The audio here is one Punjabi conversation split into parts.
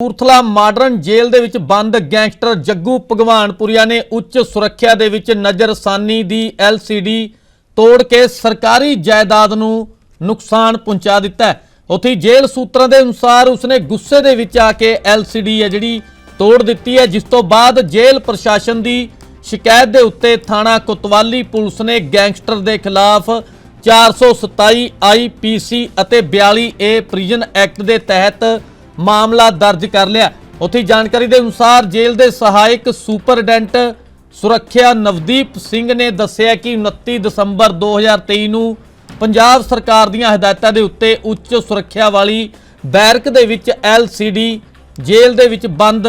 ਕਪੂਰਥਲਾ ਮਾਡਰਨ ਜੇਲ੍ਹ ਦੇ ਵਿੱਚ ਬੰਦ ਗੈਂਗਸਟਰ ਜੱਗੂ ਭਗਵਾਨਪੁਰੀਆ ਨੇ ਉੱਚ ਸੁਰੱਖਿਆ ਦੇ ਵਿੱਚ ਨਜ਼ਰਸਾਨੀ ਦੀ ਐਲਸੀਡੀ ਤੋੜ ਕੇ ਸਰਕਾਰੀ ਜਾਇਦਾਦ ਨੂੰ ਨੁਕਸਾਨ ਪਹੁੰਚਾ ਦਿੱਤਾ ਹੈ। ਉੱਥੇ ਜੇਲ੍ਹ ਸੂਤਰਾਂ ਦੇ ਅਨੁਸਾਰ ਉਸਨੇ ਗੁੱਸੇ ਦੇ ਵਿੱਚ ਆ ਕੇ ਐਲਸੀਡੀ ਹੈ ਜਿਹੜੀ ਤੋੜ ਦਿੱਤੀ ਹੈ। ਜਿਸ ਤੋਂ ਬਾਅਦ ਜੇਲ੍ਹ ਪ੍ਰਸ਼ਾਸਨ ਦੀ ਸ਼ਿਕਾਇਤ ਦੇ ਉੱਤੇ ਥਾਣਾ ਕੁਤਵਾਲੀ ਪੁਲਿਸ ਨੇ ਗੈਂਗਸਟਰ ਦੇ ਖਿਲਾਫ 427 ਆਈਪੀਸੀ ਅਤੇ 42 ਏ ਪ੍ਰਿਜ਼ਨ ਐਕਟ ਦੇ ਤਹਿਤ ਮਾਮਲਾ ਦਰਜ ਕਰ ਲਿਆ। ਉੱਥੇ ਜਾਣਕਾਰੀ ਦੇ ਅਨੁਸਾਰ ਜੇਲ੍ਹ ਦੇ ਸਹਾਇਕ ਸੁਪਰਡੈਂਟ ਸੁਰੱਖਿਆ ਨਵਦੀਪ ਸਿੰਘ ਨੇ ਦੱਸਿਆ ਕਿ 29 ਦਸੰਬਰ 2023 ਨੂੰ ਪੰਜਾਬ ਸਰਕਾਰ ਦੀਆਂ ਹਦਾਇਤਾਂ ਦੇ ਉੱਤੇ ਉੱਚ ਸੁਰੱਖਿਆ ਵਾਲੀ ਬੈਰਕ ਦੇ ਵਿੱਚ ਐਲਸੀਡੀ ਜੇਲ੍ਹ ਦੇ ਵਿੱਚ ਬੰਦ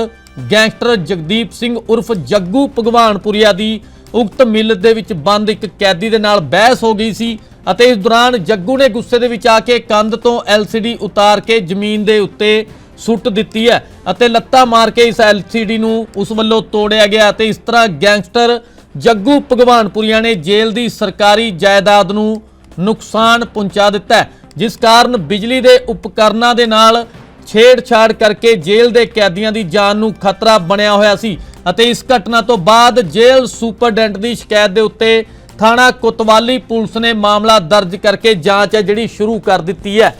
ਗੈਂਗਸਟਰ ਜਗਦੀਪ ਸਿੰਘ ਉਰਫ ਜੱਗੂ ਭਗਵਾਨਪੁਰੀਆ ਦੀ ਉਕਤ ਮਿਲ ਦੇ ਵਿੱਚ ਬੰਦ ਇੱਕ ਕੈਦੀ ਦੇ ਨਾਲ ਬਹਿਸ ਹੋ ਗਈ ਸੀ। ਅਤੇ ਇਸ ਦੌਰਾਨ ਜੱਗੂ ਨੇ ਗੁੱਸੇ ਦੇ ਵਿੱਚ ਆ ਕੇ ਕੰਧ ਤੋਂ ਐਲਸੀਡੀ ਉਤਾਰ ਕੇ ਜ਼ਮੀਨ ਦੇ ਉੱਤੇ ਸੁੱਟ ਦਿੱਤੀ ਹੈ ਅਤੇ ਲੱਤਾਂ ਮਾਰ ਕੇ ਇਸ ਐਲਸੀਡੀ ਨੂੰ ਉਸ ਵੱਲੋਂ ਤੋੜਿਆ ਗਿਆ ਅਤੇ ਇਸ ਤਰ੍ਹਾਂ ਗੈਂਗਸਟਰ ਜੱਗੂ ਭਗਵਾਨਪੁਰੀਆ ਨੇ ਜੇਲ੍ਹ ਦੀ ਸਰਕਾਰੀ ਜਾਇਦਾਦ ਨੂੰ ਨੁਕਸਾਨ ਪਹੁੰਚਾ ਦਿੱਤਾ ਜਿਸ ਕਾਰਨ ਬਿਜਲੀ ਦੇ ਉਪਕਰਨਾਂ ਦੇ ਨਾਲ ਛੇੜਛਾੜ ਕਰਕੇ ਜੇਲ੍ਹ ਦੇ ਕੈਦੀਆਂ ਦੀ ਜਾਨ ਨੂੰ ਖਤਰਾ ਬਣਿਆ ਹੋਇਆ ਸੀ ਅਤੇ ਇਸ ਘਟਨਾ ਤੋਂ ਬਾਅਦ ਜੇਲ੍ਹ ਸੁਪਰਡੈਂਟ ਦੀ ਸ਼ਿਕਾਇਤ ਦੇ ਉੱਤੇ ਥਾਣਾ ਕੋਤਵਾਲੀ ਪੁਲਿਸ ਨੇ ਮਾਮਲਾ ਦਰਜ ਕਰਕੇ ਜਾਂਚ ਹੈ ਜਿਹੜੀ ਸ਼ੁਰੂ ਕਰ ਦਿੱਤੀ ਹੈ।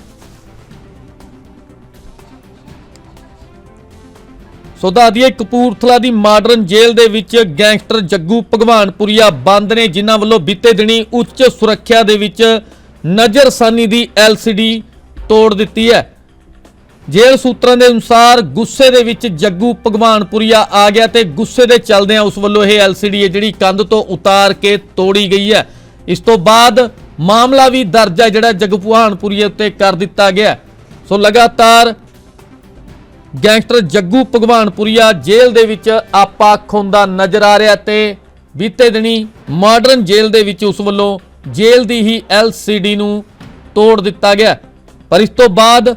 ਸੋ ਦੱਸਦੀਏ ਕਪੂਰਥਲਾ ਦੀ ਮਾਡਰਨ ਜੇਲ੍ਹ ਦੇ ਵਿੱਚ ਗੈਂਗਸਟਰ ਜੱਗੂ ਭਗਵਾਨਪੁਰੀਆ ਬੰਦ ਨੇ, ਜਿਨ੍ਹਾਂ ਵੱਲੋਂ ਬੀਤੇ ਦਿਨੀ ਉੱਚ ਸੁਰੱਖਿਆ ਦੇ ਵਿੱਚ ਨਜ਼ਰਸਾਨੀ ਦੀ ਐਲਸੀਡੀ ਤੋੜ ਦਿੱਤੀ ਹੈ। ਜੇਲ੍ਹ ਸੂਤਰਾਂ ਦੇ ਅਨੁਸਾਰ ਗੁੱਸੇ ਦੇ ਵਿੱਚ ਜੱਗੂ ਭਗਵਾਨਪੁਰੀਆ ਆ ਗਿਆ ਤੇ ਗੁੱਸੇ ਦੇ ਚੱਲਦਿਆਂ ਉਸ ਵੱਲੋਂ ਇਹ ਐਲਸੀਡੀ ਹੈ ਜਿਹੜੀ ਕੰਧ ਤੋਂ ਉਤਾਰ ਕੇ ਤੋੜੀ ਗਈ ਹੈ। ਇਸ ਤੋਂ ਬਾਅਦ ਮਾਮਲਾ ਵੀ ਦਰਜ ਹੈ ਜਿਹੜਾ ਜੱਗੂ ਭਗਵਾਨਪੁਰੀਆ ਉੱਤੇ ਕਰ ਦਿੱਤਾ ਗਿਆ। ਸੋ ਲਗਾਤਾਰ ਗੈਂਗਸਟਰ ਜੱਗੂ ਭਗਵਾਨਪੁਰੀਆ ਜੇਲ੍ਹ ਦੇ ਵਿੱਚ ਆਪਾ ਖੁੰਦਾ ਨਜ਼ਰ ਆ ਰਿਹਾ ਤੇ ਬੀਤੇ ਦਿਨੀ ਮਾਡਰਨ ਜੇਲ੍ਹ ਦੇ ਵਿੱਚ ਉਸ ਵੱਲੋਂ ਜੇਲ੍ਹ ਦੀ ਹੀ ਐਲਸੀਡੀ ਨੂੰ ਤੋੜ ਦਿੱਤਾ ਗਿਆ। ਪਰ ਇਸ ਤੋਂ ਬਾਅਦ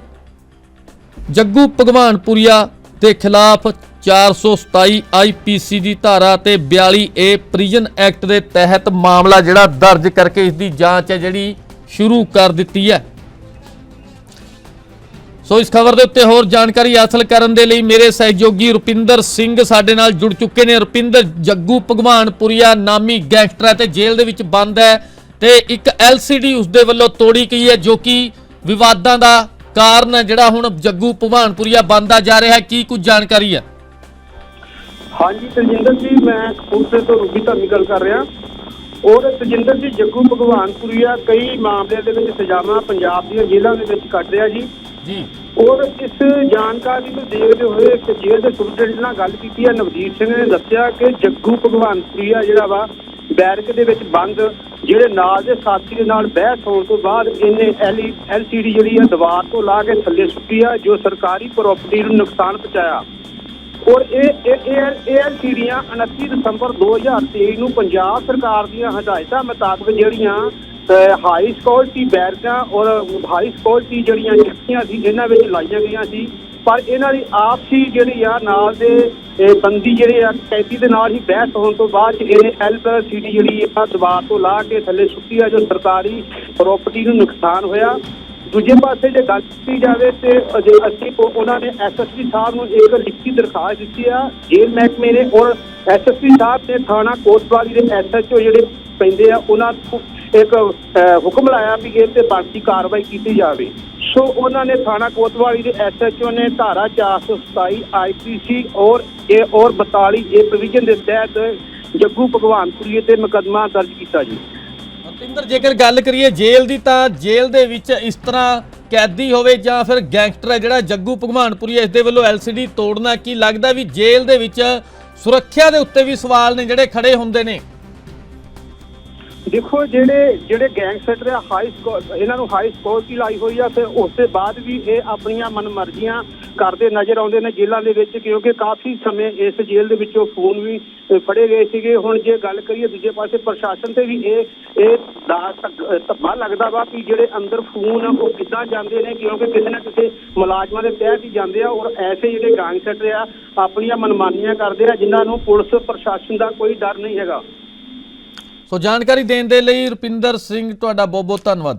ਜੱਗੂ ਭਗਵਾਨਪੁਰੀਆ ਦੇ ਖਿਲਾਫ 427 ਆਈਪੀਸੀ ਦੀ ਧਾਰਾ ਤੇ 42 ਏ ਪ੍ਰਿਜ਼ਨ ਐਕਟ ਦੇ ਤਹਿਤ ਮਾਮਲਾ ਜਿਹੜਾ ਦਰਜ ਕਰਕੇ ਇਸ ਦੀ ਜਾਂਚ ਹੈ ਜਿਹੜੀ ਸ਼ੁਰੂ ਕਰ ਦਿੱਤੀ ਹੈ। ਸੋ ਇਸ ਖਬਰ ਦੇ ਉੱਤੇ ਹੋਰ ਜਾਣਕਾਰੀ ਹਾਸਲ ਕਰਨ ਦੇ ਲਈ ਮੇਰੇ ਸਹਿਯੋਗੀ ਰੁਪਿੰਦਰ ਸਿੰਘ ਸਾਡੇ ਨਾਲ ਜੁੜ ਚੁੱਕੇ ਨੇ। ਰੁਪਿੰਦਰ, ਜੱਗੂ ਭਗਵਾਨਪੁਰੀਆ ਨਾਮੀ ਗੈਂਗਸਟਰ ਹੈ ਤੇ ਜੇਲ੍ਹ ਦੇ ਵਿੱਚ ਬੰਦ ਹੈ ਤੇ ਇੱਕ ਐਲਸੀਡੀ ਉਸ ਦੇ ਵੱਲੋਂ ਤੋੜੀ ਗਈ ਹੈ ਜੋ ਕਿ ਵਿਵਾਦਾਂ ਦਾ ਕਾਰਨ ਜਿਹੜਾ ਹੁਣ ਜੱਗੂ ਭਗਵਾਨਪੁਰੀਆ ਬੰਦਾ ਜਾ ਰਿਹਾ ਹੈ ਕੀ ਕੁਝ ਜਾਣਕਾਰੀ ਹੈ? ਹਾਂਜੀ ਤਜਿੰਦਰ ਜੀ ਮੈਂ ਕਪੂਰਥਲੇ ਤੋਂ ਰੂਬੀ ਧਰਮੀ ਗੱਲ ਕਰ ਰਿਹਾ। ਔਰ ਤਜਿੰਦਰ ਜੀ ਜੱਗੂ ਭਗਵਾਨਪੁਰੀਆ ਕਈ ਮਾਮਲਿਆਂ ਦੇ ਵਿੱਚ ਸਜ਼ਾਵਾਂ ਪੰਜਾਬ ਦੀਆਂ ਜੇਲ੍ਹਾਂ ਦੇ ਵਿੱਚ ਕੱਟ ਰਿਹਾ ਜੀ। ਜੀ। ਔਰ ਇਸ ਜਾਣਕਾਰੀ ਨੂੰ ਦੇਖਦੇ ਹੋਏ ਇੱਕ ਜੇਲ੍ਹ ਦੇ ਸੁਪਰਡੈਂਟ ਨਾਲ ਗੱਲ ਕੀਤੀ ਹੈ ਨਵਜੀਤ ਸਿੰਘ ਨੇ ਦੱਸਿਆ ਕਿ ਜੱਗੂ ਭਗਵਾਨਪੁਰੀਆ ਜਿਹੜਾ ਵਾ ਬੈਰਕ ਦੇ ਵਿੱਚ ਬੰਦ, ਜਿਹੜੇ ਨਾਲ ਦੇ ਸਾਥੀ ਦੇ ਨਾਲ ਬਹਿਸ ਹੋਣ ਤੋਂ ਬਾਅਦ ਇਹਨੇ ਐਲਸੀਡੀ ਜਿਹੜੀ ਆ ਦੀਵਾਰ ਤੋਂ ਲਾ ਕੇ ਥੱਲੇ ਸੁੱਟੀ ਆ, ਜੋ ਸਰਕਾਰੀ ਪ੍ਰਾਪਰਟੀ ਨੂੰ ਨੁਕਸਾਨ ਪਹੁੰਚਾਇਆ। ਔਰ ਇਹ ਇਹ ਇਹ ਐਲਸੀਡੀਆਂ 29 ਦਸੰਬਰ 2023 ਨੂੰ ਪੰਜਾਬ ਸਰਕਾਰ ਦੀਆਂ ਹਦਾਇਤਾਂ ਮੁਤਾਬਕ ਜਿਹੜੀਆਂ ਹਾਈ ਸਿਕਿਉਰਿਟੀ ਬੈਰਕਾਂ ਔਰ ਹਾਈ ਸਿਕਿਉਰਿਟੀ ਜਿਹੜੀਆਂ ਚਿੱਠੀਆਂ ਸੀ, ਇਹਨਾਂ ਵਿੱਚ ਲਾਈਆਂ ਗਈਆਂ ਸੀ। ਪਰ ਇਹਨਾਂ ਦੀ ਆਪਸੀ ਜਿਹੜੀ ਆ ਨਾਲ ਦੇ ਇਹ ਬੰਦੀ ਜਿਹੜੇ ਆ, ਕੈਦੀ ਦੇ ਨਾਲ ਹੀ ਬਹਿਸ ਹੋਣ ਤੋਂ ਬਾਅਦ ਇਹਨੇ ਐਲਸੀਡੀ ਜਿਹੜੀ ਆ ਦੀਵਾਰ ਤੋਂ ਲਾ ਕੇ ਥੱਲੇ ਸੁੱਟੀ ਆ, ਜੋ ਸਰਕਾਰੀ ਪ੍ਰਾਪਰਟੀ ਨੂੰ ਨੁਕਸਾਨ ਹੋਇਆ। ਦੂਜੇ ਪਾਸੇ ਜੇ ਗੱਲ ਕੀਤੀ ਜਾਵੇ ਤੇ ਅਜੇ ਅਸੀਂ ਉਹਨਾਂ ਨੇ ਐਸਐਸਪੀ ਸਾਹਿਬ ਨੂੰ ਇੱਕ ਲਿਖਤੀ ਦਰਖਾਸਤ ਦਿੱਤੀ ਆ, ਜੇਲ੍ਹ ਮਹਿਕਮੇ ਨੇ, ਔਰ ਐਸਐਸਪੀ ਸਾਹਿਬ ਨੇ ਥਾਣਾ ਕੋਤਵਾਲੀ ਦੇ ਐਸਐਚਓ ਜਿਹੜੇ ਪੈਂਦੇ ਆ, ਉਹਨਾਂ ਨੂੰ ਇੱਕ ਹੁਕਮ ਲਾਇਆ ਵੀ ਇਹ ਤੇ ਬਣਦੀ ਕਾਰਵਾਈ ਕੀਤੀ ਜਾਵੇ। ਸੋ ਉਹਨਾਂ ਨੇ ਥਾਣਾ ਕੋਤਵਾਲੀ ਦੇ ਐਸਐਚਓ ਨੇ ਧਾਰਾ 427 ਆਈਪੀਸੀ ਔਰ ਇਹ ਔਰ 42 ਇਹ ਪ੍ਰੋਵੀਜ਼ਨ ਦੇ ਤਹਿਤ ਜੱਗੂ ਭਗਵਾਨਪੁਰੀ ਤੇ ਮੁਕੱਦਮਾ ਦਰਜ ਕੀਤਾ ਜੀ। ਰੁਪਿੰਦਰ ਜੇਕਰ ਗੱਲ ਕਰੀਏ ਜੇਲ੍ਹ ਦੀ ਤਾਂ ਜੇਲ੍ਹ ਦੇ ਵਿੱਚ ਇਸ ਤਰ੍ਹਾਂ ਕੈਦੀ ਹੋਵੇ ਜਾਂ ਫਿਰ ਗੈਂਗਸਟਰ ਹੈ ਜਿਹੜਾ ਜੱਗੂ ਭਗਵਾਨਪੁਰੀਆ ਇਸ ਦੇ ਵੱਲੋਂ ਐਲਸੀਡੀ ਤੋੜਨਾ, ਕੀ ਲੱਗਦਾ ਵੀ ਜੇਲ੍ਹ ਦੇ ਵਿੱਚ ਸੁਰੱਖਿਆ ਦੇ ਉੱਤੇ ਵੀ ਸਵਾਲ ਨੇ ਜਿਹੜੇ ਖੜੇ ਹੁੰਦੇ ਨੇ? ਦੇਖੋ ਜਿਹੜੇ ਜਿਹੜੇ ਗੈਂਗਸਟਰ ਆ ਹਾਈ ਸਕੋ- ਇਹਨਾਂ ਨੂੰ ਹਾਈ ਸਿਕਿਉਰਿਟੀ ਲਾਈ ਹੋਈ ਆ ਤੇ ਉਸ ਦੇ ਬਾਅਦ ਵੀ ਇਹ ਆਪਣੀਆਂ ਮਨਮਰਜ਼ੀਆਂ ਕਰਦੇ ਨਜ਼ਰ ਆਉਂਦੇ ਨੇ ਜੇਲ੍ਹਾਂ ਦੇ ਵਿੱਚ ਕਿਉਂਕਿ ਕਾਫੀ ਸਮੇਂ ਇਸ ਜੇਲ੍ਹ ਦੇ ਵਿੱਚੋਂ ਫੋਨ ਵੀ ਫੜੇ ਗਏ ਸੀਗੇ। ਹੁਣ ਜੇ ਗੱਲ ਕਰੀਏ ਦੂਜੇ ਪਾਸੇ ਪ੍ਰਸ਼ਾਸਨ ਤੇ ਵੀ ਇਹ ਇਹ ਦਾ ਧੱਬਾ ਲੱਗਦਾ ਵਾ ਕਿ ਜਿਹੜੇ ਅੰਦਰ ਫੋਨ ਉਹ ਕਿੱਦਾਂ ਜਾਂਦੇ ਨੇ ਕਿਉਂਕਿ ਕਿਸੇ ਨਾ ਕਿਸੇ ਮੁਲਾਜ਼ਮਾਂ ਦੇ ਤਹਿਤ ਹੀ ਜਾਂਦੇ ਆ ਔਰ ਐਸੇ ਜਿਹੜੇ ਗੈਂਗਸਟਰ ਆ, ਆਪਣੀਆਂ ਮਨਮਾਨੀਆਂ ਕਰਦੇ ਆ, ਜਿਨ੍ਹਾਂ ਨੂੰ ਪੁਲਿਸ, ਪ੍ਰਸ਼ਾਸਨ ਦਾ ਕੋਈ ਡਰ ਨਹੀਂ ਹੈਗਾ। ਸੋ ਜਾਣਕਾਰੀ ਦੇਣ ਦੇ ਲਈ ਰੁਪਿੰਦਰ ਸਿੰਘ ਤੁਹਾਡਾ ਬਹੁਤ ਬਹੁਤ ਧੰਨਵਾਦ।